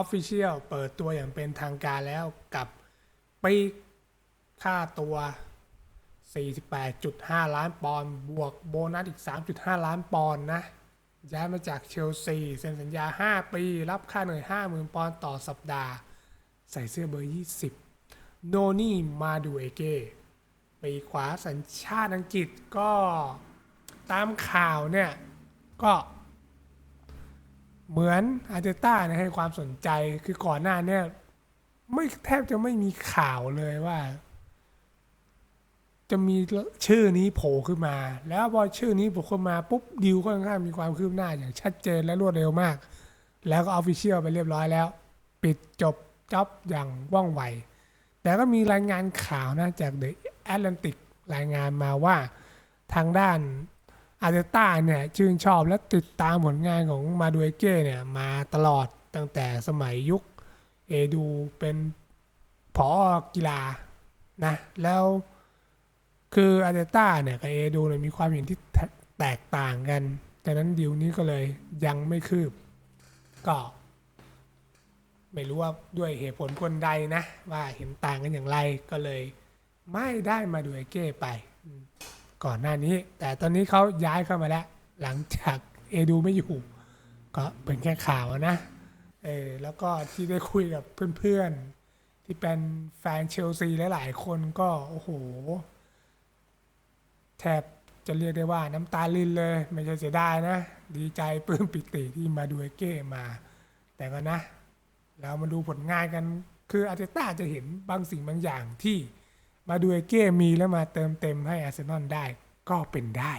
Official เปิดตัวอย่างเป็นทางการแล้วกับปีค่าตัว 48.5 ล้านปอนด์บวกโบนัสอีก 3.5 ล้านปอนด์นะย้ายมาจากเชลซีเซ็นสัญญา 5 ปี รับค่าเหนื่อย 50,000 ปอนด์ต่อสัปดาห์ ใส่เสื้อเบอร์ 20 โนนี่มาดูเอเก้ปีขวาสัญชาติอังกฤษก็ตามข่าวเนี่ย ก็ เหมือนอาร์เตต้าเนี่ยให้ความสนใจคือก่อนหน้าเนี่ยไม่แทบจะไม่มีข่าวเลยว่า จะมีชื่อนี้โผล่ขึ้นมา แล้วพอชื่อนี้โผล่ขึ้นมาปุ๊บดิวก็ค่อนข้างมีความคืบหน้าอย่างชัดเจนและรวดเร็วมาก แล้วก็ออฟฟิเชียลไปเรียบร้อยแล้ว ปิดจบจ็อบอย่างว่องไว แต่ก็มีรายงานข่าวนะจาก The Atlantic รายงานมาว่าทางด้าน อาร์เตต้าเนี่ยชื่นชอบและติดตามผลงานของมาดูเอเก้เนี่ยมาตลอดตั้งแต่สมัยยุคเอดูเป็นผอกีฬานะแล้วคืออาร์เตต้าเนี่ยกับเอดูเนี่ยมีความเห็นที่แตกต่างกันดังนั้นดีลนี้ก็เลยยังไม่คืบ ก็ไม่รู้ว่าด้วยเหตุผลคนใดนะ ว่าเห็นต่างกันอย่างไรก็เลย ไม่ได้มาดูไอเก้ไป ก่อนหน้านี้ แต่ตอนนี้เขาย้ายเข้ามาแล้ว หลังจากเอดูไม่อยู่ ก็เป็นแค่ข่าวนะเออแล้วก็ที่ได้คุยกับเพื่อนๆ ที่เป็นแฟนเชลซีหลายๆคนก็โอ้โห แทบจะเรียกได้ว่าน้ำตาลินเลย ไม่ใช่เสียดายนะ ดีใจปลื้มปิติที่มาดูไอเก้มา แต่ก็นะ เรามาดูผลงานกัน คืออาร์เตต้าจะเห็นบางสิ่งบางอย่างที่ มาดูเอเก้มีแล้วมาเติมเต็มให้อาร์เซนอลได้ก็เป็นได้